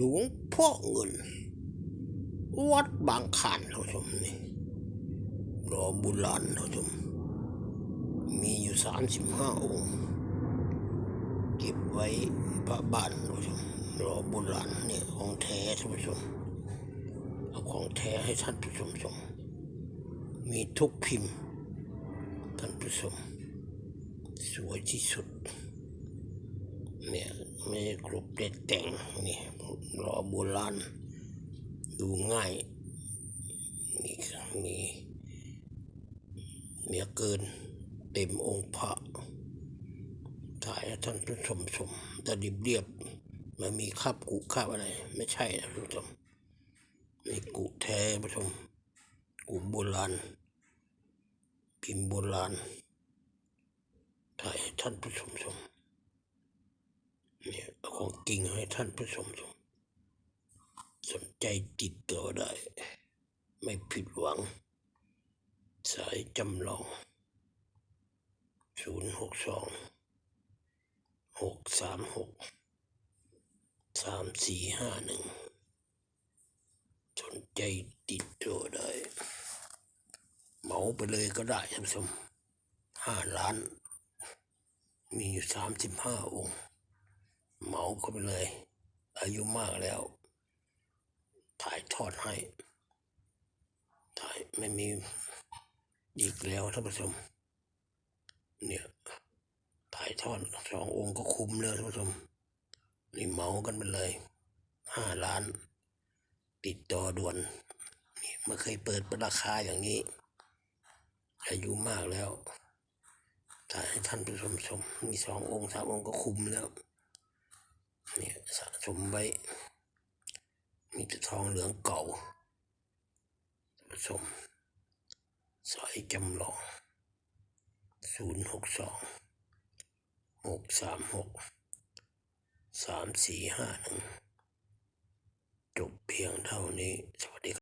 หลวงพ่อเงิน วัดบางขานท่านผู้ชมนี่รอโบุราณท่านผู้ชม มีอยู่สามสิบห้าองค์เก็บไว้พระบ้านท่านผู้ชมรอโบุราณเนี่ยของแท้ท่านผู้ชมเอาของแท้ให้ท่านผู้ชมชม มีทุกพิมพ์ท่านผู้ชมสวยที่สุดเนี่ยไม่ได้กรุบเด็ดแต่งนี่ร อโบราณดูง่ายนี่มีเมียเกินเต็มองค์พระถ่ายให้ท่านผู้ชมชมแต่ดิบเรียบไมันมีคาบกุคาบอะไร ไม่ใช่นะผู้ชมนี่กุแท้ผู้ชมกุโบราณพิมพ์โบราณถ่ายให้ท่านผู้ชมชมเนี่ยของจริงให้ท่านผู้ชมชม ใจติดต่อได้ ไม่ผิดหวัง สายจำลองศูนย์หกสองหกสามหกสามสี่ห้าหนึ่งสนใจติดต่อได้ เหมาไปเลยก็ได้ท่านผู้ชมห้าล้าน มีอยู่สามสิบห้าองค์ เหมาก็ไปเลย อายุมากแล้ว ถ่ายทอดให้ ถ่ายไม่มีอีกแล้วท่านผู้ชม เนี่ย ถ่ายทอดสององค์ก็คุ้มแล้วท่านผู้ชม นี่เหมากันไปเลยห้าล้าน ติดต่อด่วน นี่ไม่เคยเปิดเป็นราคาอย่างนี้ อายุมากแล้วถ่ายให้ท่านผู้ชมชม มีสององค์สามองค์ก็คุ้มแล้ว เนี่ยสะสมไว้ มีแต่ทองเหลืองเก่าท่านผู้ชมสายจำลองศูนย์หกสองหกสามหกสามสี่ห้าหนึ่งจบเพียงเท่านี้ สวัสดีครับ